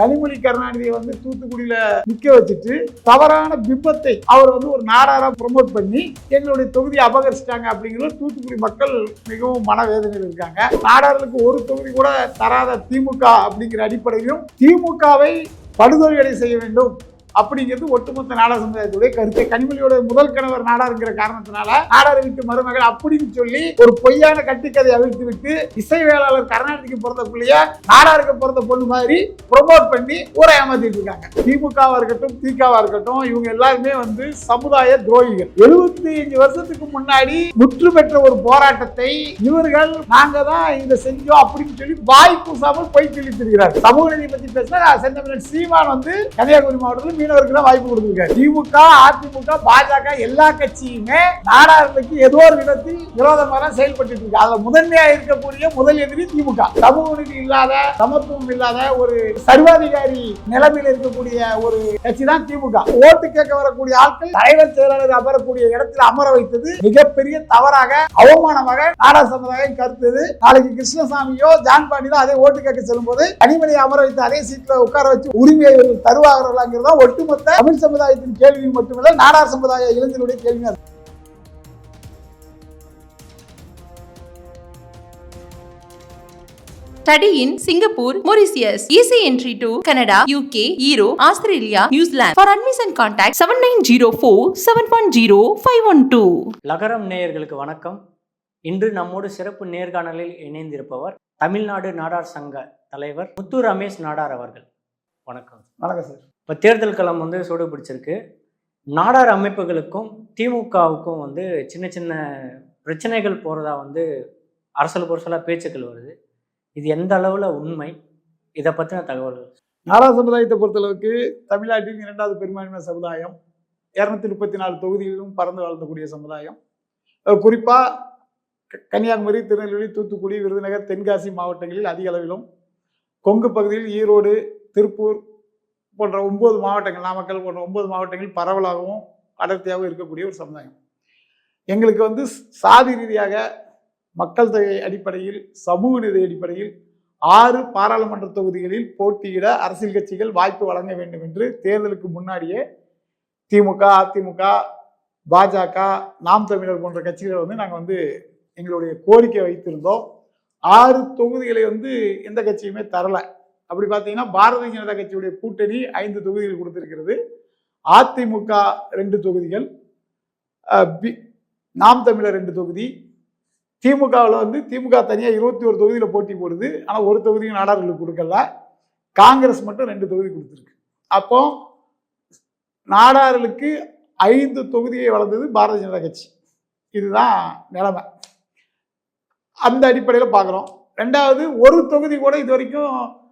கனிமொழி கருணாநிதியை வந்து தூத்துக்குடியில நிக்க வச்சுட்டு தவறான பிம்பத்தை அவர் வந்து ஒரு நாடாரா ப்ரொமோட் பண்ணி எங்களுடைய தொகுதியை அபகரிச்சிட்டாங்க அப்படிங்கிறது தூத்துக்குடி மக்கள் மிகவும் மனவேதனையில் இருக்காங்க. நாடார்களுக்கு ஒரு தொகுதி கூட தராத திமுக அப்படிங்கிற அடிப்படையிலும் திமுகவை படுதோல்வியடை செய்ய வேண்டும். அப்படிங்கிறது ஒட்டுமொத்த நாடார் சமுதாயத்துடைய கருத்து. கனிமொழியோட முதல் கணவர் நாடாருங்கிற காரணத்தினால நாடார் வீட்டு மருமகள் அப்படின்னு சொல்லி ஒரு பொய்யான கட்டுக்கதை அவிழ்த்து விட்டு இசை வேளாளர் கருணாநிதிக்கு பிறந்த பிள்ளைய நாடாருக்கு பிறந்த பொண்ணு மாதிரி ப்ரொமோட் பண்ணி ஊரை ஏமாத்திட்டு இருக்காங்க. திமுகவா இருக்கட்டும் திகாவா இருக்கட்டும் இவங்க எல்லாருமே வந்து சமுதாய துரோகிகள். எழுபத்தி அஞ்சு வருஷத்துக்கு முன்னாடி முற்று பெற்ற ஒரு போராட்டத்தை இவர்கள் நாங்க தான் இதை செஞ்சோம் அப்படின்னு சொல்லி வாய் கூசாமல் பொய் சொல்லி திரிகிறார் சமூக நீதி பத்தி பேசினா சென்னை சீமான் வந்து கன்னியாகுமரி மாவட்டத்தில் மீனவருக்கு தான் வாய்ப்பு கொடுத்திருக்காரு. திமுக அதிமுக பாஜக எல்லா கட்சியுமே நாடாளுக்கு ஏதோ ஒரு விதத்தில் விரோதமாக தான் செயல்பட்டு இருக்கு. அதுல முதன்மையா இருக்கக்கூடிய முதல் எதிரி திமுக. சமூக நீதி இல்லாத சமத்துவம் இல்லாத ஒரு சர்வாதிகாரி நிலைமையில் இருக்கக்கூடிய ஒரு கட்சி தான் திமுக. ஓட்டு கேட்க வரக்கூடிய ஆட்கள் தலைவர் செயலாளர் அமரக்கூடிய இடத்தில் அமர வைத்தது மிகப்பெரிய தவறாக அவமானமாக நாடா சமுதாயம் கருத்தது நாளைக்கு கிருஷ்ணசாமியோ ஜான் பாண்டி தான் அதே ஓட்டு கேட்க செல்லும் போது கனிமொழியை அமர வைத்து அதே சீட்ல உட்கார வச்சு உரிமையை இவர்கள் ஓட்டு ஒட்டுமொத்த தமிழ் சமுதாயத்தின் கேள்வி மட்டுமல்ல நாடார் சமுதாய இளைஞர்களுடைய கேள்வி அது. Study in Singapore, Mauritius. Easy entry to Canada, UK, Europe, Australia, New Zealand. For admission contact 7904 710 512. லகரம் நேயர்களுக்கு வணக்கம் இன்று நம்மோடு சிறப்பு நேர்காணலில் இணைந்திருப்பவர் தமிழ்நாடு நாடார் சங்க தலைவர் முத்து ரமேஷ் நாடார் அவர்கள் வணக்கம் வணக்கம் சார் இப்போ தேர்தல் களம் வந்து சூடு பிடிச்சிருக்கு நாடார் அமைப்புகளுக்கும் திமுகவுக்கும் வந்து சின்ன சின்ன பிரச்சனைகள் போகிறதா வந்து அரசல் பொருசலாக பேச்சுக்கள் வருது. இது எந்த அளவில் உண்மை? இதை பற்றின தகவல்கள். நாடார் சமுதாயத்தை பொறுத்தளவுக்கு தமிழ்நாட்டின் இரண்டாவது பெரும்பான்மை சமுதாயம் இரநூத்தி முப்பத்தி நாலு தொகுதிகளிலும் பறந்து வாழ்ந்தக்கூடிய சமுதாயம். குறிப்பாக க- கன்னியாகுமரி திருநெல்வேலி தூத்துக்குடி விருதுநகர் தென்காசி மாவட்டங்களில் அதிக அளவிலும் கொங்கு பகுதியில் ஈரோடு திருப்பூர் போன்ற ஒன்பது மாவட்டங்கள் நாமக்கல் போன்ற ஒன்பது மாவட்டங்கள் பரவலாகவும் அடர்த்தியாகவும் இருக்கக்கூடிய ஒரு சமுதாயம். எங்களுக்கு வந்து சாதி ரீதியாக மக்கள் தொகை அடிப்படையில் சமூக நிதி அடிப்படையில் ஆறு பாராளுமன்ற தொகுதிகளில் போட்டியிட அரசியல் கட்சிகள் வாய்ப்பு வழங்க வேண்டும் என்று தேர்தலுக்கு முன்னாடியே திமுக அதிமுக பாஜக நாம் தமிழர் போன்ற கட்சிகளை வந்து நாங்கள் வந்து எங்களுடைய கோரிக்கை வைத்திருந்தோம். ஆறு தொகுதிகளை வந்து எந்த கட்சியுமே தரலை. அப்படி பார்த்தீங்கன்னா பாரதிய ஜனதா கட்சியுடைய கூட்டணி ஐந்து தொகுதிகள் கொடுத்திருக்கிறது. அதிமுக ரெண்டு தொகுதிகள். பி- நாம் தமிழர் ரெண்டு தொகுதி. திமுகவில் வந்து திமுக தனியாக இருபத்தி ஒரு தொகுதியில் போட்டி போடுது. ஆனால் ஒரு தொகுதியும் நாடார்களுக்கு கொடுக்கல. காங்கிரஸ் மட்டும் ரெண்டு தொகுதி கொடுத்துருக்கு. அப்போ நாடார்களுக்கு ஐந்து தொகுதியை வளர்ந்தது பாரதிய ஜனதா கட்சி. இதுதான் நிலைமை. அந்த அடிப்படையில் பார்க்குறோம். ரெண்டாவது ஒரு தொகுதி கூட இது வரைக்கும்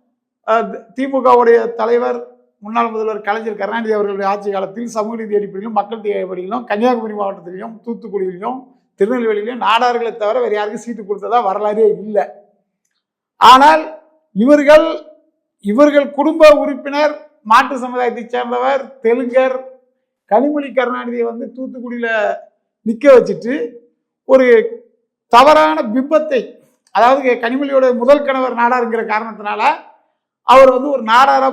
திமுகவுடைய தலைவர் முன்னாள் முதல்வர் கலைஞர் கருணாநிதி அவர்களுடைய ஆட்சி காலத்தில் சமூக நீதி அடிப்படையிலும் மக்கள் தேவை அடிப்படையிலும் கன்னியாகுமரி மாவட்டத்திலையும் தூத்துக்குடியிலையும் திருநெல்வேலியிலையும் நாடார்களை தவிர வேறு யாருக்கும் சீட்டு கொடுத்ததா வரலாறே இல்லை. ஆனால் இவர்கள் இவர்கள் குடும்ப உறுப்பினர் மாட்டு சமுதாயத்தைச் சேர்ந்தவர் தெலுங்கர் கனிமொழி கருணாநிதியை வந்து தூத்துக்குடியில் நிற்க வச்சுட்டு ஒரு தவறான பிம்பத்தை அதாவது கனிமொழியோட முதல் கணவர் நாடாருங்கிற காரணத்தினால அவர் வந்து ஒரு நாடாரா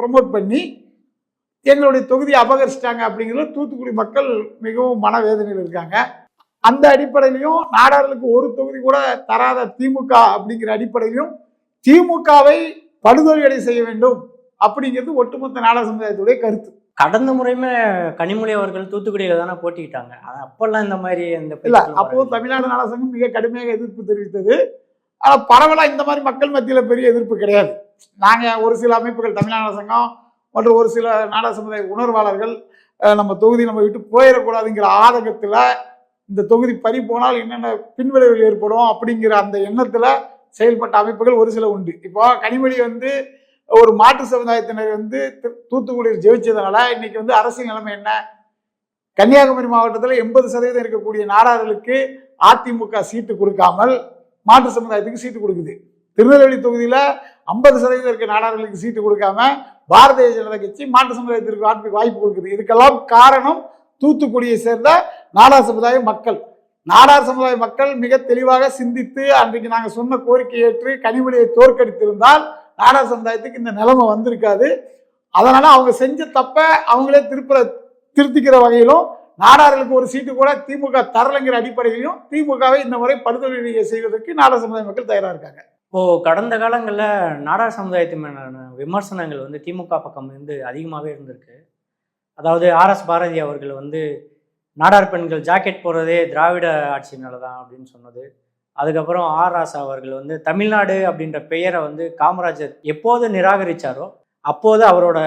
ப்ரொமோட் பண்ணி எங்களுடைய தொகுதியை அபகரிச்சிட்டாங்க அப்படிங்கிறது தூத்துக்குடி மக்கள் மிகவும் மனவேதனையில் இருக்காங்க. அந்த அடிப்படையிலையும் நாடார்களுக்கு ஒரு தொகுதி கூட தராத திமுக அப்படிங்கிற அடிப்படையிலும் திமுகவை படுதோல்வியடை செய்ய வேண்டும் அப்படிங்கிறது ஒட்டுமொத்த நாடார் சமுதாயத்துடைய கருத்து. கடந்த முறையுமே கனிமொழி அவர்கள் தூத்துக்குடியில் தானே போட்டிக்கிட்டாங்க அது அப்பெல்லாம் இந்த மாதிரி இந்த இல்ல பேச்சுக்கள் அப்போ வரவில்லை. தமிழ்நாடு நாடக சங்கம் மிக கடுமையாக எதிர்ப்பு தெரிவித்தது. ஆனா பரவலா இந்த மாதிரி மக்கள் மத்தியில பெரிய எதிர்ப்பு கிடையாது. நாங்கள் ஒரு சில அமைப்புகள் தமிழ்நாடு சங்கம் மற்றும் ஒரு சில நாடக சமுதாய உணர்வாளர்கள் நம்ம தொகுதி நம்ம விட்டு போயிடக்கூடாதுங்கிற ஆதங்கத்தில் இந்த தொகுதி பறி போனால் என்னென்ன பின்விளைவுகள் ஏற்படும் அப்படிங்கிற அந்த எண்ணத்தில் செயல்பட்ட அமைப்புகள் ஒரு சில உண்டு. இப்போ கனிமொழி வந்து ஒரு மாற்று சமுதாயத்தினர் வந்து தூத்துக்குடியில் ஜெயிச்சதுனால இன்னைக்கு வந்து அரசியல் நிலைமை என்ன? கன்னியாகுமரி மாவட்டத்தில் எண்பது சதவீதம் இருக்கக்கூடிய நாடார்களுக்கு அதிமுக சீட்டு கொடுக்காமல் மாற்று சமுதாயத்துக்கு சீட்டு கொடுக்குது. திருநெல்வேலி தொகுதியில் ஐம்பது சதவீதம் இருக்க நாடார்களுக்கு சீட்டு கொடுக்காம பாரதிய ஜனதா கட்சி மாற்று சமுதாயத்திற்கு வாய்ப்பு வாய்ப்பு கொடுக்குது. இதுக்கெல்லாம் காரணம் தூத்துக்குடியை சேர்ந்த நாடார் சமுதாய மக்கள். நாடார் சமுதாய மக்கள் மிக தெளிவாக சிந்தித்து அன்றைக்கு நாங்கள் சொன்ன கோரிக்கை ஏற்று கனிமொழியை தோற்கடித்திருந்தால் நாடார் சமுதாயத்துக்கு இந்த நிலைமை வந்திருக்காது. அதனால அவங்க செஞ்ச தப்ப அவங்களே திருப்ப திருத்திக்கிற வகையிலும் நாடார்களுக்கு ஒரு சீட்டு கூட திமுக தரலைங்கிற அடிப்படையிலும் திமுகவை இந்த முறை படுதொழிலை செய்வதற்கு நாடார் சமுதாய மக்கள் தயாராக இருக்காங்க. இப்போது கடந்த காலங்களில் நாடார் சமுதாயத்து மேலான விமர்சனங்கள் வந்து திமுக பக்கம் இருந்து அதிகமாகவே இருந்திருக்கு. அதாவது ஆர்எஸ் பாரதி அவர்கள் வந்து நாடார் பெண்கள் ஜாக்கெட் போடுறதே திராவிட ஆட்சியினால தான் அப்படின்னு சொன்னது. அதுக்கப்புறம் ஆர் ராசா அவர்கள் வந்து தமிழ்நாடு அப்படின்ற பெயரை வந்து காமராஜர் எப்போது நிராகரிச்சாரோ அப்போது அவரோட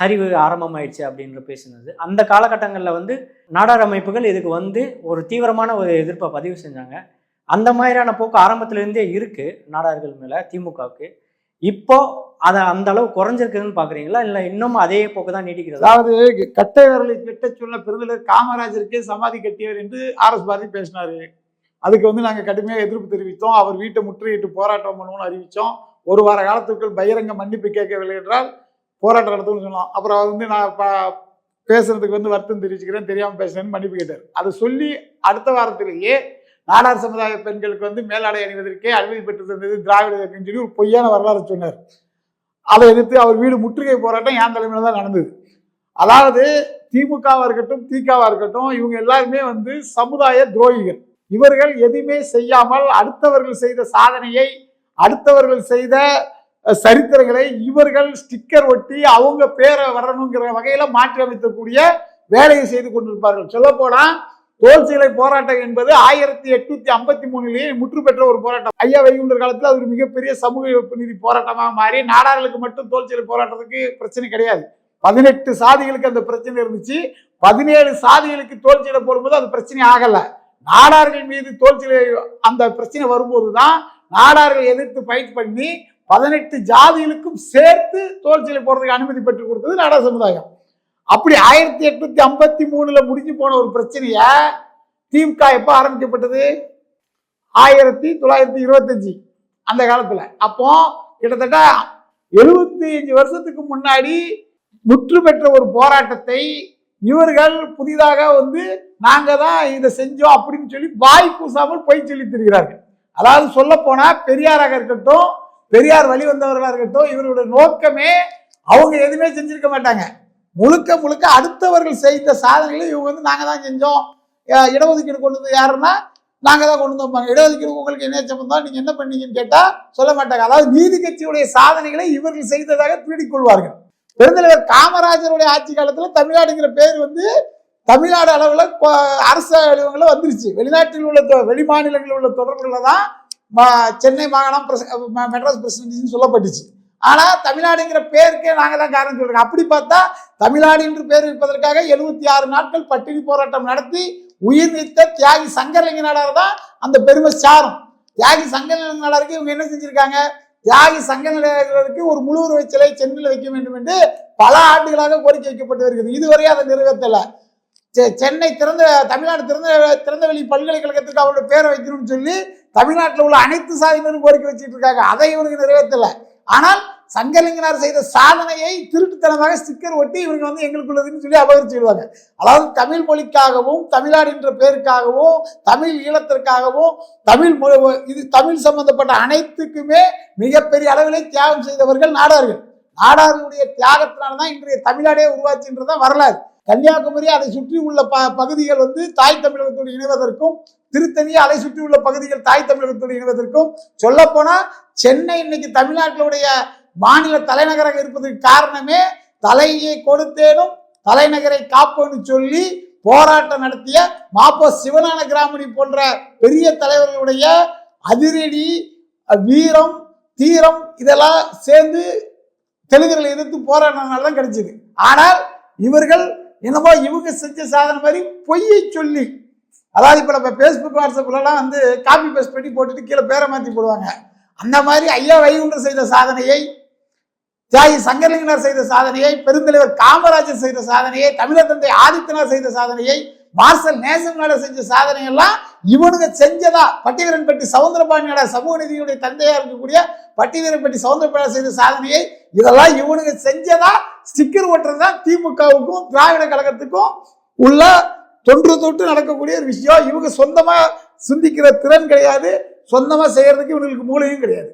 சரிவு ஆரம்பமாயிடுச்சு அப்படின்ற பேசினது. அந்த காலகட்டங்களில் வந்து நாடார் அமைப்புகள் இதுக்கு வந்து ஒரு தீவிரமான ஒரு எதிர்ப்பை பதிவு செஞ்சாங்க. அந்த மாதிரியான போக்கு ஆரம்பத்திலேருந்தே இருக்குது நாடார்கள் மேலே திமுகவுக்கு. இப்போ அதை அந்த அளவு குறைஞ்சிருக்குதுன்னு பாக்குறீங்களா? இல்ல இன்னும் அதே போக்கு தான் நீடிக்கிறது? அதாவது கட்டை விரலை வெட்ட சொல்ல பெருந்தலைவர் காமராஜருக்கே சமாதி கட்டியவர் என்று ஆர் எஸ் பாரதி பேசினாரு. அதுக்கு வந்து நாங்க கடுமையாக எதிர்ப்பு தெரிவித்தோம். அவர் வீட்டை முற்றுகையிட்டு போராட்டம் பண்ணுவோம்னு அறிவித்தோம் ஒரு வார காலத்துக்குள் பகிரங்க மன்னிப்பு கேட்கவில்லை என்றால் போராட்டம் நடத்தும்னு சொன்னோம். அப்புறம் அவர் வந்து நான் பேசுறதுக்கு வந்து வருத்தம் தெரிவிச்சுக்கிறேன் தெரியாம பேசுறேன்னு மன்னிப்பு கேட்டார். அதை சொல்லி அடுத்த வாரத்திலேயே நாடார் சமுதாய பெண்களுக்கு வந்து மேலாடை அணிவதற்கே அனுமதி பெற்று தந்தது திராவிட இயக்கம்னு சொல்லி ஒரு பொய்யான வரலாறு சொன்னார். அதை எதிர்த்து அவர் வீடு முற்றுகை போராட்டம் என் தலைமையில் தான் நடந்தது. அதாவது திமுகவா இருக்கட்டும் திகாவா இருக்கட்டும் இவங்க எல்லாருமே வந்து சமுதாய துரோகிகள். இவர்கள் எதுவுமே செய்யாமல் அடுத்தவர்கள் செய்த சாதனையை அடுத்தவர்கள் செய்த சரித்திரங்களை இவர்கள் ஸ்டிக்கர் ஒட்டி அவங்க பேரை வரணுங்கிற வகையில மாற்றி அமைத்தக்கூடிய வேலையை செய்து கொண்டிருப்பார்கள். சொல்லப் போனா தோல் சீலை போராட்டம் என்பது ஆயிரத்தி எட்நூத்தி ஐம்பத்தி மூணுலேயே முற்று பெற்ற ஒரு போராட்டம். ஐயா வைகுண்டர் காலத்தில் அது ஒரு மிகப்பெரிய சமூக நீதி போராட்டமாக மாறி நாடார்களுக்கு மட்டும் தோல் சீலை போராட்டத்துக்கு பிரச்சனை கிடையாது. பதினெட்டு சாதிகளுக்கு அந்த பிரச்சனை இருந்துச்சு. பதினேழு சாதிகளுக்கு தோல் சீலை போடும்போது அது பிரச்சனை ஆகலை. நாடார்கள் மீது தோல் சீலை அந்த பிரச்சனை வரும்போது தான் நாடார்கள் எதிர்த்து ஃபைட் பண்ணி பதினெட்டு ஜாதிகளுக்கும் சேர்த்து தோல் சீலை போடுறதுக்கு அனுமதி பெற்றுக் கொடுத்தது நாடார் சமுதாயம். அப்படி ஆயிரத்தி எட்நூத்தி ஐம்பத்தி மூணுல முடிஞ்சு போன ஒரு பிரச்சனைய திமுக எப்போ ஆரம்பிக்கப்பட்டது? ஆயிரத்தி தொள்ளாயிரத்தி இருபத்தஞ்சு. அந்த காலத்துல. அப்போ கிட்டத்தட்ட எழுபத்தி அஞ்சு வருஷத்துக்கு முன்னாடி முற்று பெற்ற ஒரு போராட்டத்தை இவர்கள் புதிதாக வந்து நாங்க தான் இதை செஞ்சோம் அப்படின்னு சொல்லி வாய் பூசாமல் பொய் சொல்லி திரிகிறார்கள். அதாவது சொல்ல போனா பெரியாராக இருக்கட்டும் பெரியார் வழி வந்தவர்களாக இருக்கட்டும் இவர்களுடைய நோக்கமே அவங்க எதுவுமே செஞ்சிருக்க மாட்டாங்க. முழுக்க முழுக்க அடுத்தவர்கள் செய்த சாதனைகளை இவங்க வந்து நாங்கள் தான் செஞ்சோம். இடஒதுக்கீடு கொண்டு வந்து யாருன்னா நாங்கள் தான் கொண்டு வந்தோம்பாங்க. இடஒதுக்கீடு உங்களுக்கு என்ன சம்பந்தம்? நீங்கள் என்ன பண்ணீங்கன்னு கேட்டால் சொல்ல மாட்டாங்க. அதாவது நீதி கட்சியுடைய சாதனைகளை இவர்கள் செய்ததாக திருடிக் பெருந்தலைவர் காமராஜருடைய ஆட்சி காலத்தில் தமிழ்நாடுங்கிற பேர் வந்து தமிழ்நாடு அளவில் அரசு அலுவலகங்களில் வந்துருச்சு. வெளிநாட்டில் உள்ள தொ- வெளி மாநிலங்களில் உள்ள தொடர்புகளில் தான் ம- சென்னை மாகாணம் பிரச- ம- மெட்ராஸ் பிரசிடென்சின்னு சொல்லப்பட்டுச்சு. ஆனால் தமிழ்நாடுங்கிற பேருக்கே நாங்கள் தான் காரணம் சொல்கிறோம் அப்படி பார்த்தா தமிழ்நாடு என்று பேர் வைப்பதற்காக எழுபத்தி ஆறு நாட்கள் பட்டினி போராட்டம் நடத்தி உயிர் நீத்த தியாகி சங்கரலிங்க தான் அந்த பெருமை சாரம். தியாகி சங்கரலிங்க நாடாருக்கு இவங்க என்ன செஞ்சுருக்காங்க? தியாகி சங்கரலிங்கருக்கு ஒரு முழு உருவ சிலை சென்னையில் வைக்க வேண்டும் என்று பல ஆண்டுகளாக கோரிக்கை வைக்கப்பட்டு வருகிறது. இதுவரை அதை நிறைவேற்றல. செ- சென்னை திறந்த தமிழ்நாடு திறந்த திறந்தவெளி பல்கலைக்கழகத்துக்கு அவரோட பேரை வைக்கணும்னு சொல்லி தமிழ்நாட்டில் உள்ள அனைத்து சாதியினரும் கோரிக்கை வச்சுட்டு இருக்காங்க. அதை இவனுக்கு நிறைவேற்றலை. ஆனால் சங்கலிங்கனார் செய்த சாதனையை திருட்டுத்தனமாக ஸ்டிக்கர் ஒட்டி இவங்க வந்து எங்களுக்குள்ளதுன்னு சொல்லி அபகரிச்சு விடுவாங்க அதாவது தமிழ் மொழிக்காகவும் தமிழ்நாடு என்ற பேருக்காகவும் தமிழ் ஈழத்திற்காகவும் தமிழ் இது தமிழ் சம்பந்தப்பட்ட அனைத்துக்குமே மிகப்பெரிய அளவிலே தியாகம் செய்தவர்கள் நாடார்கள். நாடார்களுடைய தியாகத்தினால்தான் இன்றைய தமிழ்நாடே உருவாச்சுன்றதான் வரலாறு. கன்னியாகுமரி அதை சுற்றி உள்ள ப பகுதிகள் வந்து தாய் தமிழகத்தோடு இணைவதற்கும் திருத்தணியை அதை சுற்றி உள்ள பகுதிகள் தாய் தமிழகத்தோடு இணைவதற்கும். சொல்லப்போனால் சென்னை இன்னைக்கு தமிழ்நாட்டினுடைய மாநில தலைநகராக இருப்பதற்கு காரணமே தலையை கொடுத்தேனும் தலைநகரை காப்போன்னு சொல்லி போராட்டம் நடத்திய மாப்போ சிவனான கிராமணி போன்ற பெரிய தலைவர்களுடைய அதிரடி வீரம் தீரம் இதெல்லாம் சேர்ந்து தெலுங்குகளை எதிர்த்து போராடினதுனால தான் கிடைச்சது. ஆனால் இவர்கள் என்னமோ இவங்க செஞ்ச சாதனை மாதிரி பொய்யை சொல்லி அதாவது இப்போ நம்ம ஃபேஸ்புக் வாட்ஸ்அப்லலாம் வந்து காப்பி பேஸ்ட் பண்ணி போட்டுட்டு கீழே பேரை மாற்றி போடுவாங்க. அந்த மாதிரி ஐயா வைகுண்டர் செய்த சாதனையை தியாகி சங்கரலிங்கனார் செய்த சாதனையை பெருந்தலைவர் காமராஜர் செய்த சாதனையை தமிழர் தந்தை ஆதித்தனார் செய்த சாதனையை மார்சல் நேசன் நாடர் செஞ்ச சாதனையெல்லாம் இவனுங்க செஞ்சதா? பட்டிவீரன்பட்டி சவுந்தரபாண்டியோட சமூக நிதியுடைய தந்தையா இருக்கக்கூடிய பட்டிவீரன்பட்டி சவுந்தரபாண்டியர் செய்த சாதனையை இதெல்லாம் இவனுங்க செஞ்சதா? ஸ்டிக்கர் ஓட்டுறது திமுகவுக்கும் திராவிட கழகத்துக்கும் உள்ள தொன்று தொட்டு நடக்கக்கூடிய ஒரு விஷயம். இவங்க சொந்தமா சிந்திக்கிற திறன் கிடையாது. சொந்தமா செய்யறதுக்கு இவங்களுக்கு மூளையும் கிடையாது.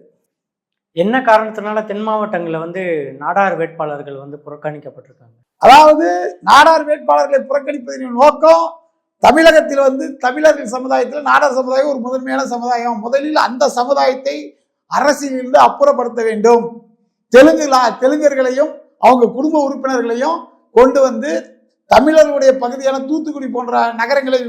என்ன காரணத்தினால தென் மாவட்டங்களில் வந்து நாடார் வேட்பாளர்கள் வந்து புறக்கணிக்கப்பட்டிருக்காங்க? அதாவது நாடார் வேட்பாளர்களை புறக்கணிப்பதன் நோக்கம் தமிழகத்தில் வந்து தமிழர்கள் சமுதாயத்தில் நாடார் சமுதாயம் ஒரு முதன்மையான சமுதாயம். முதலில் அந்த சமுதாயத்தை அரசியலிருந்து அப்புறப்படுத்த வேண்டும். தெலுங்கு தெலுங்கர்களையும் அவங்க குடும்ப உறுப்பினர்களையும் கொண்டு வந்து தமிழர்களுடைய பகுதியான தூத்துக்குடி போன்ற நகரங்களை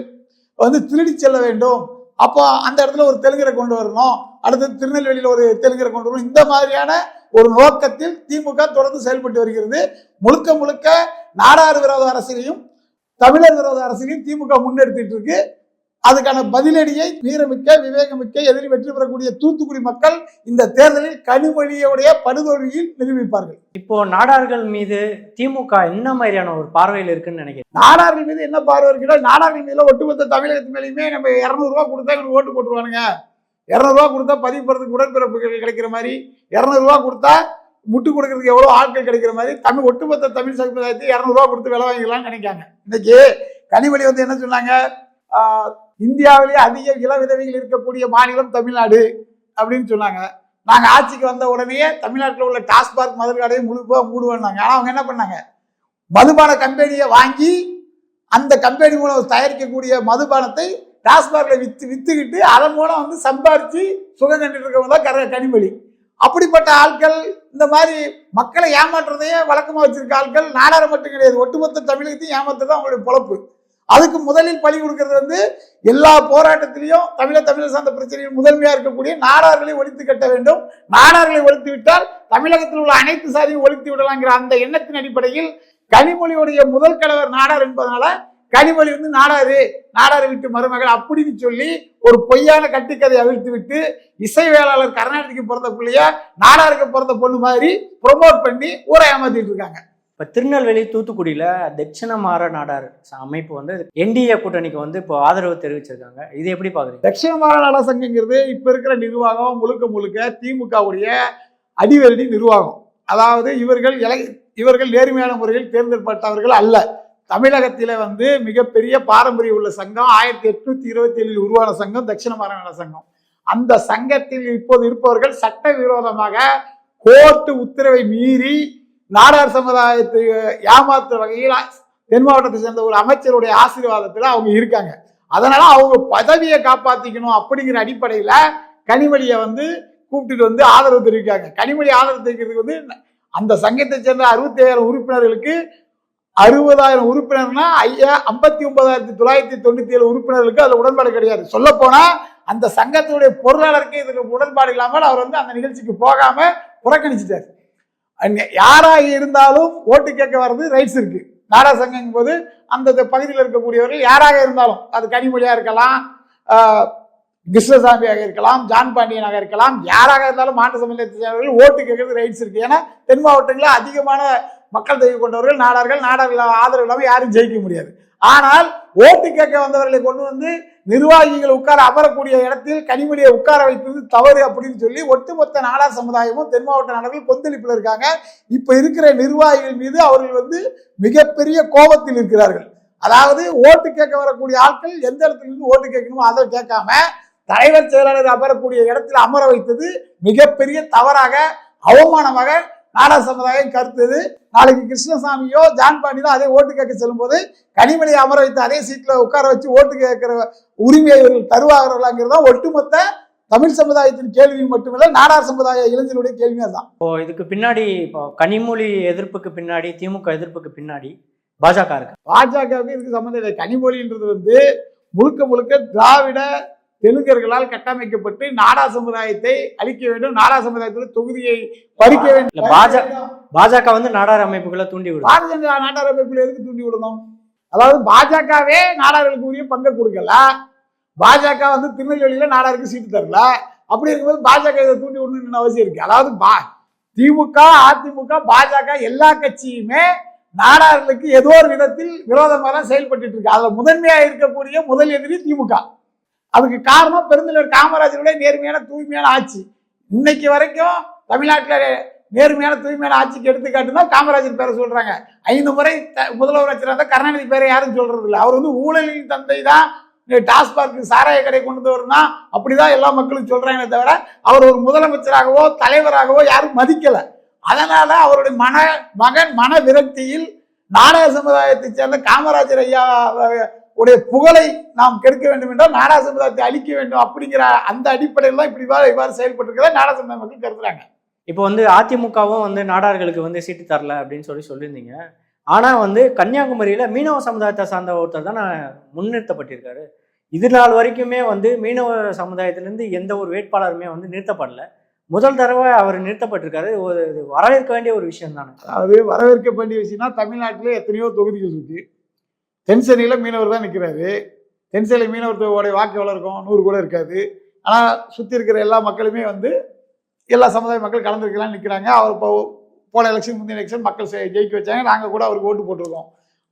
வந்து திருடி செல்ல வேண்டும். அப்போ அந்த இடத்துல ஒரு தெலுங்கரை கொண்டு வரணும். அடுத்து திருநெல்வேலியில் ஒரு தெலுங்கரை கொண்டு வரணும். இந்த மாதிரியான ஒரு நோக்கத்தில் திமுக தொடர்ந்து செயல்பட்டு வருகிறது. முழுக்க முழுக்க நாடார் விரோத அரசியலையும் தமிழர் விரோத அரசியலையும் திமுக முன்னெடுத்துட்டு இருக்கு. அதுக்கான பதிலடியை வீரமிக்க விவேகமிக்க எதிரி வெற்றி பெறக்கூடிய தூத்துக்குடி மக்கள் இந்த தேர்தலில் கனிமொழியுடைய படுதோல்வியில் நிரூபிப்பார்கள். இப்போ நாடார்கள் மீது திமுக என்ன மாதிரியான ஒரு பார்வையில் இருக்குன்னு நினைக்கிறேன் நாடார்கள் மீது என்ன பார்வை இருக்கிறா நாடார்கள் மீதுல ஒட்டுமொத்த தமிழகத்து மேலேயுமே நம்ம இரநூறுவா கொடுத்தா இவனுக்கு ஓட்டு போட்டுருவானுங்க. இரநூறுவா கொடுத்தா பதிவு போகிறதுக்கு உடன்பிறப்புகள் கிடைக்கிற மாதிரி இரநூறுவா கொடுத்தா முட்டு கொடுக்கறதுக்கு எவ்வளோ ஆட்கள் கிடைக்கிற மாதிரி தமிழ் ஒட்டுமொத்த தமிழ் சமுதாயத்தை இரநூறுவா கொடுத்து விலை வாங்கிக்கலாம்னு நினைக்காங்க. இன்னைக்கு கனிமொழி வந்து என்ன சொன்னாங்க? இந்தியாவிலேயே அதிக இள விதவைகள் இருக்கக்கூடிய மாநிலம் தமிழ்நாடு அப்படின்னு சொன்னாங்க. நாங்கள் ஆட்சிக்கு வந்த உடனே தமிழ்நாட்டில் உள்ள டாஸ்மாக் மதுக்கடையை முழுப்பாக மூடுவோம்னாங்க ஆனால் அவங்க என்ன பண்ணாங்க? மதுபான கம்பெனியை வாங்கி அந்த கம்பெனி மூலம் தயாரிக்கக்கூடிய மதுபானத்தை டாஸ்மாகில் விற்று விற்றுக்கிட்டு அதன் மூலம் வந்து சம்பாரித்து சுகம் கண்டுட்டு இருக்கவங்க தான் கர கனிமொழி. அப்படிப்பட்ட ஆட்கள் இந்த மாதிரி மக்களை ஏமாற்றுறதையே வழக்கமாக வச்சிருக்க ஆட்கள் நாடார மட்டும் கிடையாது. ஒட்டுமொத்த தமிழகத்தையும் ஏமாத்துறது அவங்களுடைய பொழப்பு. அதுக்கு முதலில் பழி கொடுக்கறது வந்து எல்லா போராட்டத்திலையும் தமிழ தமிழர் சார்ந்த பிரச்சனையில் முதன்மையாக இருக்கக்கூடிய நாடார்களை ஒழித்து கட்ட வேண்டும். நாடார்களை ஒழித்து விட்டால் தமிழகத்தில் உள்ள அனைத்து சாதியும் ஒழித்து விடலாங்கிற அந்த எண்ணத்தின் அடிப்படையில் கனிமொழியுடைய முதல் கணவர் நாடார் என்பதனால கனிமொழி வந்து நாடாரு நாடாரு விட்டு மருமகள் அப்படின்னு சொல்லி ஒரு பொய்யான கட்டுக்கதை அவிழ்த்து விட்டு இசை வேளாளர் கர்நாடகிக்கு பிறந்த பிள்ளைய நாடாருக்கு பிறந்த பொண்ணு மாதிரி ப்ரொமோட் பண்ணி ஊரை ஏமாத்திட்டு இருக்காங்க. இப்போ திருநெல்வேலி தூத்துக்குடியில் தட்சிண மாற நாடார் அமைப்பு வந்து என்டிஏ கூட்டணிக்கு வந்து இப்போ ஆதரவு தெரிவிச்சிருக்காங்க. இது எப்படி பார்க்குறீங்க தட்சிண நாடார் சங்கங்கிறது இப்போ இருக்கிற நிர்வாகம் முழுக்க முழுக்க திமுகவுடைய அடிவரடி நிர்வாகம். அதாவது இவர்கள் இலை இவர்கள் நேர்மையான முறையில் தேர்ந்தெடுக்கப்பட்டவர்கள் அல்ல. தமிழகத்தில் வந்து மிகப்பெரிய பாரம்பரியம் உள்ள சங்கம் ஆயிரத்தி எட்நூத்தி இருபத்தி ஏழில் உருவான சங்கம் தட்சிண மாகாண சங்கம். அந்த சங்கத்தில் இப்போது இருப்பவர்கள் சட்டவிரோதமாக கோர்ட்டு உத்தரவை மீறி நாடார் சமுதாயத்தை ஏமாத்துற வகையில் தென் மாவட்டத்தை சேர்ந்த ஒரு அமைச்சருடைய ஆசீர்வாதத்தில் அவங்க இருக்காங்க. அதனால அவங்க பதவியை காப்பாற்றிக்கணும் அப்படிங்கிற அடிப்படையில் கனிமொழியை வந்து கூப்பிட்டுட்டு வந்து ஆதரவு தெரிவிக்காங்க கனிமொழி ஆதரவு தெரிவிக்கிறதுக்கு வந்து அந்த சங்கத்தை சேர்ந்த அறுபத்தி ஏழாயிரம் உறுப்பினர்களுக்கு அறுபதாயிரம் உறுப்பினர்னா ஐயா ஐம்பத்தி ஒன்பதாயிரத்தி தொள்ளாயிரத்தி தொண்ணூத்தி ஏழு உறுப்பினர்களுக்கு அதில் உடன்பாடு கிடையாது. சொல்ல போனா அந்த சங்கத்தினுடைய பொருளாளருக்கு இதுக்கு உடன்பாடு இல்லாமல் அவர் வந்து அந்த நிகழ்ச்சிக்கு போகாம புறக்கணிச்சிட்டார். யாராக இருந்தாலும் ஓட்டு கேட்க வர்றது ரைட்ஸ் இருக்கு. நாடா சங்கம் போது அந்த பகுதியில் இருக்கக்கூடியவர்கள் யாராக இருந்தாலும் அது கனிமொழியாக இருக்கலாம் கிருஷ்ணசாமியாக இருக்கலாம் ஜான் பாண்டியனாக இருக்கலாம் யாராக இருந்தாலும் மாநில சமுதாயத்தை சேர்ந்தவர்கள் ஓட்டு கேட்கறது ரைட்ஸ் இருக்கு. ஏன்னா தென் மாவட்டங்களில் அதிகமான மக்கள் தொகை கொண்டவர்கள் நாடார்கள் நாடார்கள் ஆதரவு இல்லாமல் யாரும் ஜெயிக்க முடியாது. ஆனால் ஓட்டு கேட்க வந்தவர்களை கொண்டு வந்து நிர்வாகிகள் உட்கார அமரக்கூடிய இடத்தில் கனிமொழியை உட்கார வைத்தது தவறு அப்படின்னு சொல்லி ஒட்டுமொத்த நாடார் சமுதாயமும் தென் மாவட்ட நாடுகள் கொந்தளிப்பில் இருக்காங்க. இப்ப இருக்கிற நிர்வாகிகள் மீது அவர்கள் வந்து மிகப்பெரிய கோபத்தில் இருக்கிறார்கள். அதாவது ஓட்டு கேட்க வரக்கூடிய ஆட்கள் எந்த இடத்துல இருந்து ஓட்டு கேட்கணுமோ அதை கேட்காம தலைவர் செயலாளர் அமரக்கூடிய இடத்துல அமர வைத்தது மிகப்பெரிய தவறாக அவமானமாக நாடார் சமுதாயம் கருத்துது. நாளைக்கு கிருஷ்ணசாமியோ ஜான் பாண்டியோ அதே ஓட்டு கேட்க செல்லும்போது கனிமொழியை அமர வைத்து அதே சீட்ல உட்கார வச்சு ஓட்டு கேட்கிற உரிமையை இவர்கள் தருவார்களாங்கிறது தான் ஒட்டுமொத்த தமிழ் சமுதாயத்தின் கேள்வி மட்டுமல்ல நாடார் சமுதாய இளைஞர்களுடைய கேள்வியும் அதுதான். இப்போ இதுக்கு பின்னாடி இப்போ கனிமொழி எதிர்ப்புக்கு பின்னாடி திமுக எதிர்ப்புக்கு பின்னாடி பாஜக இருக்கு? பாஜகவுக்கு இதுக்கு சம்மந்தம் இல்லை. கனிமொழின்றது வந்து முழுக்க முழுக்க திராவிட தெலுங்கர்களால் கட்டமைக்கப்பட்டு நாடா சமுதாயத்தை அழிக்க வேண்டும். நாடா சமுதாயத்தில் தொகுதியை பறிக்க வேண்டும். பாஜ- பாஜக வந்து நாடார் அமைப்புகளை தூண்டி விடுது பாரதிய ஜனதா நாடார் அமைப்பில் எதுக்கு தூண்டி விடணும்? அதாவது பாஜகவே நாடார்களுக்கு உரிய பங்கை கொடுக்கல. பாஜக வந்து திருநெல்வேலியில நாடாருக்கு சீட்டு தரல. அப்படி இருக்கும்போது பாஜக இதை தூண்டி விடணும்னு அவசியம் இருக்கு. அதாவது பா திமுக அதிமுக பாஜக எல்லா கட்சியுமே நாடார்களுக்கு ஏதோ ஒரு விதத்தில் விரோதமாக தான் செயல்பட்டு இருக்கு. அதுல முதன்மையா இருக்கக்கூடிய முதல் எதிரி திமுக. அதுக்கு காரணம் பெருந்தலைவர் காமராஜருடைய நேர்மையான தூய்மையான ஆட்சி. இன்னைக்கு வரைக்கும் தமிழ்நாட்டில் நேர்மையான தூய்மையான ஆட்சிக்கு எடுத்துக்காட்டுனா காமராஜர் பேரை சொல்றாங்க. ஐந்து முறை த- முதலமைச்சராக இருந்தா கருணாநிதி பேரை யாரும் சொல்றது இல்லை. அவர் வந்து ஊழலின் தந்தை தான். டாஸ்மார்க் சாராய கடை கொண்டு வரணும் வரணும்னா அப்படிதான் எல்லா மக்களும் சொல்றாங்களே தவிர அவர் ஒரு முதலமைச்சராகவோ தலைவராகவோ யாரும் மதிக்கல. அதனால அவருடைய மன மகன் மன விரக்தியில் நாடக சமுதாயத்தை சேர்ந்த காமராஜர் ஐயா உடைய புகழை நாம் கெடுக்க வேண்டும் என்றால் நாடக சமுதாயத்தை அழிக்க வேண்டும் அப்படிங்கிற அந்த அடிப்படையில் தான் இப்படி இவ்வாறு இவ்வாறு செயல்பட்டு நாடக சமுதாய மக்கள் கருதுறாங்க. இப்போ வந்து அதிமுகவும் வந்து நாடார்களுக்கு வந்து சீட்டு தரல அப்படின்னு சொல்லி சொல்லியிருந்தீங்க. ஆனா வந்து கன்னியாகுமரியில மீனவ சமுதாயத்தை சார்ந்த ஒருத்தர் தான் முன்னிறுத்தப்பட்டிருக்காரு. இது நாள் வரைக்குமே வந்து மீனவ சமுதாயத்திலேருந்து எந்த ஒரு வேட்பாளருமே வந்து நிறுத்தப்படல. முதல் தடவை அவர் நிறுத்தப்பட்டிருக்காரு. ஒரு வரவேற்க வேண்டிய ஒரு விஷயம் தானே அது வரவேற்க வேண்டிய விஷயம்னா தமிழ்நாட்டிலே எத்தனையோ தொகுதிகள் இருக்கு. தென்சேரியில் மீனவர் தான் நிற்கிறாரு தென்சென்னை மீனவர்களுடைய வாக்கு எவ்வளோ இருக்கும்? நூறு கூட இருக்காது. ஆனால் சுற்றி இருக்கிற எல்லா மக்களுமே வந்து எல்லா சமுதாய மக்கள் கலந்துருக்கலாம் நிற்கிறாங்க அவர் இப்போ போன எலெக்ஷன் முந்தைய எலெக்ஷன் மக்கள் ஜெயிக்க வச்சாங்க. நாங்கள் கூட அவருக்கு ஓட்டு போட்டிருக்கோம்.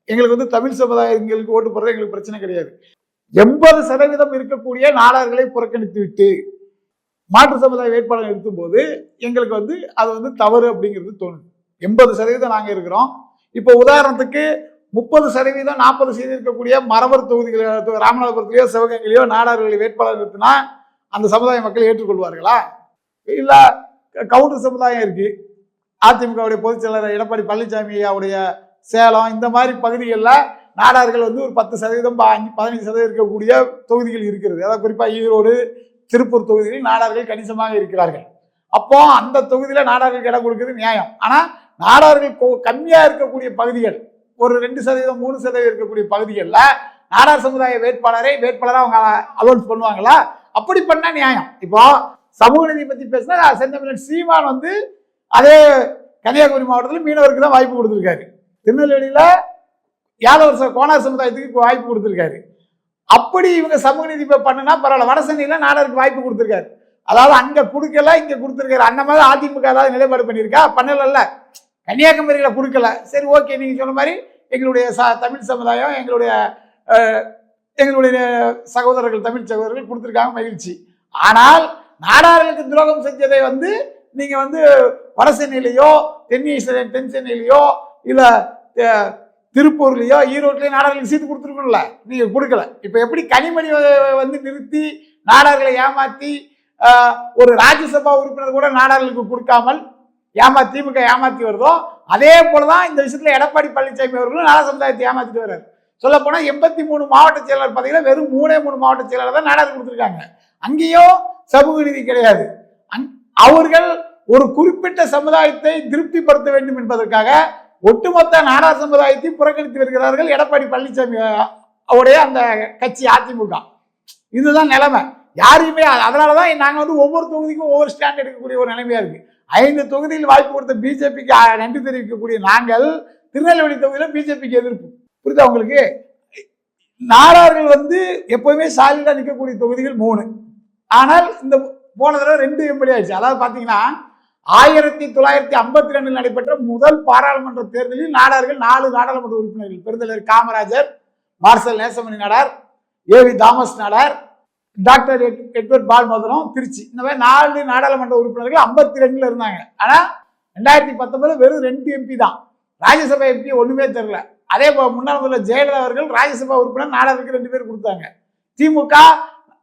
எங்களுக்கு வந்து தமிழ் சமுதாயங்களுக்கு ஓட்டு போடுறது எங்களுக்கு பிரச்சனை கிடையாது. எண்பது சதவீதம் இருக்கக்கூடிய நாடார்களை புறக்கணித்து விட்டு மாற்று சமுதாய வேட்பாளர் நிறுத்தும் போது எங்களுக்கு வந்து அது வந்து தவறு அப்படிங்கிறது தோணுது. எண்பது சதவீதம் நாங்கள் இருக்கிறோம். இப்போ உதாரணத்துக்கு முப்பது சதவீதம் நாற்பது சதவீதம் இருக்கக்கூடிய மரவர் தொகுதிகளில் ராமநாதபுரத்திலேயோ சிவகங்கையிலையோ நாடார்களை வேட்பாளர் நிறுத்தினா அந்த சமுதாய மக்கள் ஏற்றுக்கொள்வார்களா? இல்லை கவுண்டர் சமுதாயம் இருக்கு. அதிமுகவுடைய பொதுச் செயலர் எடப்பாடி பழனிசாமி அவருடைய சேலம் இந்த மாதிரி பகுதிகளில் நாடார்கள் வந்து ஒரு பத்து சதவீதம் ப- அஞ்சு பதினஞ்சு சதவீதம் இருக்கக்கூடிய தொகுதிகள் இருக்கிறது. அதாவது குறிப்பாக ஈரோடு திருப்பூர் தொகுதிகளில் நாடார்கள் கணிசமாக இருக்கிறார்கள். அப்போ அந்த தொகுதியில் நாடார்களுக்கு இடம் கொடுக்கிறது நியாயம். ஆனால் நாடார்கள் கம்மியாக இருக்கக்கூடிய பகுதிகள் ஒரு ரெண்டு சதவீதம் மூணு சதவீதம் இருக்கக்கூடிய பகுதிகளில் நாடார் சமுதாய வேட்பாளரை வேட்பாளராக அவங்க அலோன்ஸ் பண்ணுவாங்களா? அப்படி பண்ணா நியாயம். இப்போ சமூக நீதி பற்றி பேசினா செந்தமிழன் சீமான் வந்து அதே கன்னியாகுமரி மாவட்டத்தில் மீனவருக்கு தான் வாய்ப்பு கொடுத்துருக்காரு. திருநெல்வேலியில் யாதவர் ச- கோனார் சமுதாயத்துக்கு வாய்ப்பு கொடுத்துருக்காரு. அப்படி இவங்க சமூக நீதி பண்ணுனா பரவாயில்ல. வடசென்னையில் நாடாருக்கு வாய்ப்பு கொடுத்துருக்காரு. அதாவது அங்கே கொடுக்கல இங்கே கொடுத்துருக்காரு. அந்த மாதிரி அதிமுக ஏதாவது நிலைப்பாடு பண்ணியிருக்கா? பண்ணல கன்னியாகுமரியில் கொடுக்கல. சரி ஓகே நீங்கள் சொன்ன மாதிரி எங்களுடைய ச தமிழ் சமுதாயம் எங்களுடைய எங்களுடைய சகோதரர்கள் தமிழ் சகோதரர்கள் கொடுத்துருக்காங்க மகிழ்ச்சி. ஆனால் நாடார்களுக்கு துரோகம் செஞ்சதை வந்து நீங்கள் வந்து வட சென்னையிலையோ தென்னி தென் சென்னையிலையோ இல்லை திருப்பூர்லேயோ ஈரோட்லேயோ நாடார்களுக்கு சீட்டு கொடுத்துருக்கணும்ல. நீங்கள் கொடுக்கல. இப்போ எப்படி கனிமணி வந்து நிறுத்தி நாடார்களை ஏமாற்றி ஒரு ராஜ்யசபா உறுப்பினர் கூட நாடார்களுக்கு கொடுக்காமல் ஏமா திமுக ஏமாத்தி வருதோ அதே போலதான் இந்த விஷயத்துல எடப்பாடி பழனிசாமி அவர்களும் நாடா சமுதாயத்தை ஏமாத்திட்டு வர்றாரு. சொல்ல போனா எண்பத்தி மூணு மாவட்ட செயலர் பதவியில வெறும் மூணே மூணு மாவட்ட செயலர் தான் நாடார் கொடுத்துருக்காங்க. அங்கேயும் சமூக நீதி கிடையாது. அவர்கள் ஒரு குறிப்பிட்ட சமுதாயத்தை திருப்திப்படுத்த வேண்டும் என்பதற்காக ஒட்டுமொத்த நாடார் சமுதாயத்தை புறக்கணித்து வருகிறார்கள் எடப்பாடி பழனிசாமி அவருடைய அந்த கட்சி அதிமுக. இதுதான் நிலைமை. யாரையுமே அதனால தான் நாங்கள் வந்து ஒவ்வொரு தொகுதிக்கும் ஒவ்வொரு ஸ்டாண்ட் எடுக்கக்கூடிய ஒரு நிலைமையா இருக்கு. ஐந்து தொகுதியில் வாய்ப்பு கொடுத்த பிஜேபிக்கு நன்றி தெரிவிக்கக்கூடிய நாங்கள் திருநெல்வேலி தொகுதியில் பிஜேபிக்கு எதிர்ப்பு. புரியுதா உங்களுக்கு? நாடார்கள் வந்து எப்பவுமே சாலிடாக நிற்கக்கூடிய தொகுதிகள் மூணு. ஆனால் இந்த போன தடவை ரெண்டு எம்எல்ஏ ஆயிடுச்சு. அதாவது பார்த்தீங்கன்னா ஆயிரத்தி தொள்ளாயிரத்தி ஐம்பத்தி ரெண்டில் நடைபெற்ற முதல் பாராளுமன்ற தேர்தலில் நாடார்கள் நாலு நாடாளுமன்ற உறுப்பினர்கள். பெருந்தலைவர் Kamarajar Marshal Nesamony Nadar AV Thomas Nadar doctor எட்- பால் மதுரம் திருச்சி. இந்த மாதிரி நாலு நாடாளுமன்ற உறுப்பினர்கள் ஐம்பத்தி ரெண்டுல இருந்தாங்க. ஆனா ரெண்டாயிரத்தி பத்தொன்பது வெறும் ரெண்டு எம்பி தான். ராஜ்யசபா எம்பி ஒண்ணுமே தெரியல. அதே போல முன்னாள் முதல்வர் ஜெயலலிதா அவர்கள் ராஜ்யசபா உறுப்பினர் நாடாருக்கு ரெண்டு பேர் கொடுத்தாங்க. திமுக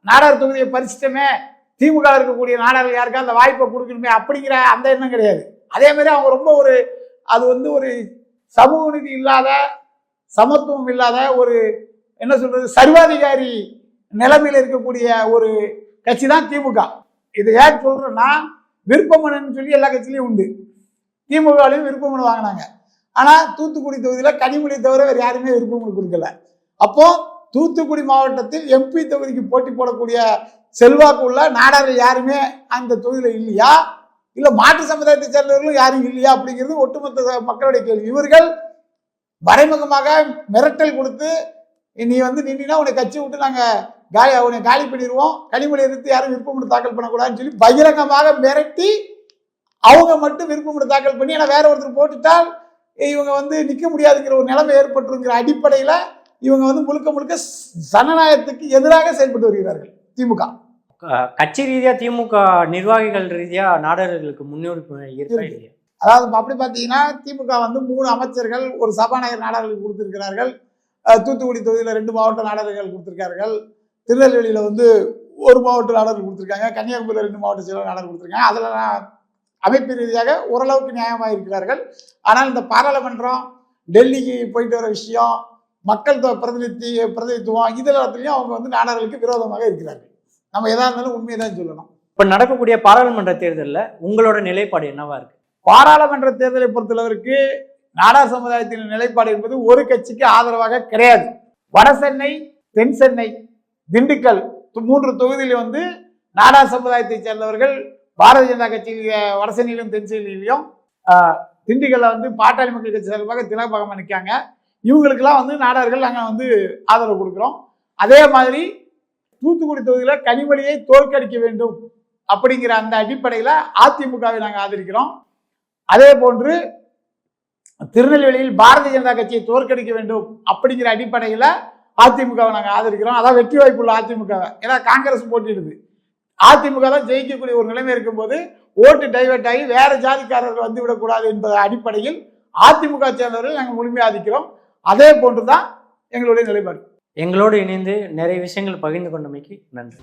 நாடார் தொகுதியை பறிச்சிட்டமே திமுக இருக்கக்கூடிய நாடார்கள் யாருக்கா அந்த வாய்ப்பை கொடுக்கணுமே அப்படிங்கிற அந்த எண்ணம் கிடையாது. அதே மாதிரி அவங்க ரொம்ப ஒரு அது வந்து ஒரு சமூக நீதி இல்லாத சமத்துவம் இல்லாத ஒரு என்ன சொல்றது சர்வாதிகாரி நிலைமையில் இருக்கக்கூடிய ஒரு கட்சி தான் திமுக. இது ஏன் சொல்றேன்னா விருப்பமனுன்னு சொல்லி எல்லா கட்சியிலையும் உண்டு. திமுகவிலையும் விருப்பமனு வாங்கினாங்க. ஆனால் தூத்துக்குடி தொகுதியில் கனிமொழி தவிர வேறு யாருமே விருப்பமனு கொடுக்கல. அப்போ தூத்துக்குடி மாவட்டத்தில் எம்பி தொகுதிக்கு போட்டி போடக்கூடிய செல்வாக்கு உள்ள நாடார்கள் யாருமே அந்த தொகுதியில் இல்லையா? இல்லை மாற்று சமுதாயத்தை சேர்ந்தவர்களும் யாரும் இல்லையா அப்படிங்கிறது ஒட்டுமொத்த மக்களுடைய கேள்வி. இவர்கள் மறைமுகமாக மிரட்டல் கொடுத்து நீ வந்து நின்னா உன்னை கட்சி விட்டு நாங்கள் காலி உன்னை காலி பண்ணிடுவோம் கனிமொழி எதிர்த்து யாரும் விருப்பமனு தாக்கல் பண்ணக்கூடாதுன்னு சொல்லி பகிரங்கமாக மிரட்டி அவங்க மட்டும் விருப்பமனு தாக்கல் பண்ணி ஏன்னா வேற ஒருத்தர் போட்டுட்டால் இவங்க வந்து நிக்க முடியாதுங்கிற ஒரு நிலைமை ஏற்பட்டுருங்கிற அடிப்படையில இவங்க வந்து முழுக்க முழுக்க ஜனநாயகத்துக்கு எதிராக செயல்பட்டு வருகிறார்கள் திமுக. கட்சி ரீதியா திமுக நிர்வாகிகள் ரீதியா நாடார்களுக்கு முன்னுரிமை இருக்கா. அதாவது அப்படி பார்த்தீங்கன்னா திமுக வந்து மூணு அமைச்சர்கள் ஒரு சபாநாயகர் நாடார்கள் கொடுத்திருக்கிறார்கள். தூத்துக்குடி தொகுதியில் ரெண்டு மாவட்ட நாடார்கள் கொடுத்திருக்கார்கள். திருநெல்வேலியில் வந்து ஒரு மாவட்ட நாடகம் கொடுத்துருக்காங்க. கன்னியாகுமரியில் ரெண்டு மாவட்ட செயலர் நாடகம் கொடுத்துருக்காங்க. அதில் அமைப்பு ரீதியாக ஓரளவுக்கு நியாயமாக இருக்கிறார்கள். ஆனால் இந்த பாராளுமன்றம் டெல்லிக்கு போயிட்டு வர விஷயம் மக்கள் பிரதிநிதி பிரதிநிதித்துவம் இது எல்லாத்துலேயும் அவங்க வந்து நாடார்களுக்கு விரோதமாக இருக்கிறார்கள். நம்ம எதா இருந்தாலும் உண்மையை தான் சொல்லணும். இப்போ நடக்கக்கூடிய பாராளுமன்ற தேர்தலில் உங்களோட நிலைப்பாடு என்னவா இருக்கு? பாராளுமன்ற தேர்தலை பொறுத்தளவிற்கு நாடார் சமுதாயத்தின் நிலைப்பாடு என்பது ஒரு கட்சிக்கு ஆதரவாக கிடையாது. வட சென்னை தென் சென்னை திண்டுக்கல் மூன்று தொகுதியில் வந்து நாடா சமுதாயத்தைச் சேர்ந்தவர்கள் பாரதிய ஜனதா கட்சியில் அஹ், வட திண்டுக்கல்ல வந்து பாட்டாளி மக்கள் கட்சி சார்பாக திலகபாகமாக நிற்காங்க இவங்களுக்கெல்லாம் வந்து நாடார்கள் நாங்கள் வந்து ஆதரவு கொடுக்குறோம். அதே மாதிரி தூத்துக்குடி தொகுதியில் கனிமொழியை தோற்கடிக்க வேண்டும் அப்படிங்கிற அந்த அடிப்படையில் அதிமுகவை நாங்கள் ஆதரிக்கிறோம். அதே போன்று திருநெல்வேலியில் பாரதிய ஜனதா கட்சியை தோற்கடிக்க வேண்டும் அப்படிங்கிற அடிப்படையில் அதிமுகவை நாங்கள் ஆதரிக்கிறோம். அதான் வெற்றி வாய்ப்புள்ள அதிமுகவை. ஏன்னா காங்கிரஸ் போட்டிடுது அதிமுக தான் ஜெயிக்கக்கூடிய ஒரு நிலைமை இருக்கும்போது ஓட்டு டைவெர்ட் ஆகி வேற ஜாதிக்காரர்கள் வந்து விடக்கூடாது என்பது அடிப்படையில் அதிமுக சேர்ந்தவர்கள் நாங்கள் முழுமையாக ஆதிக்கிறோம் அதே போன்று தான் எங்களுடைய நிலைப்பாடு. எங்களோடு இணைந்து நிறைய விஷயங்கள் பகிர்ந்து கொண்டமைக்கு நன்றி.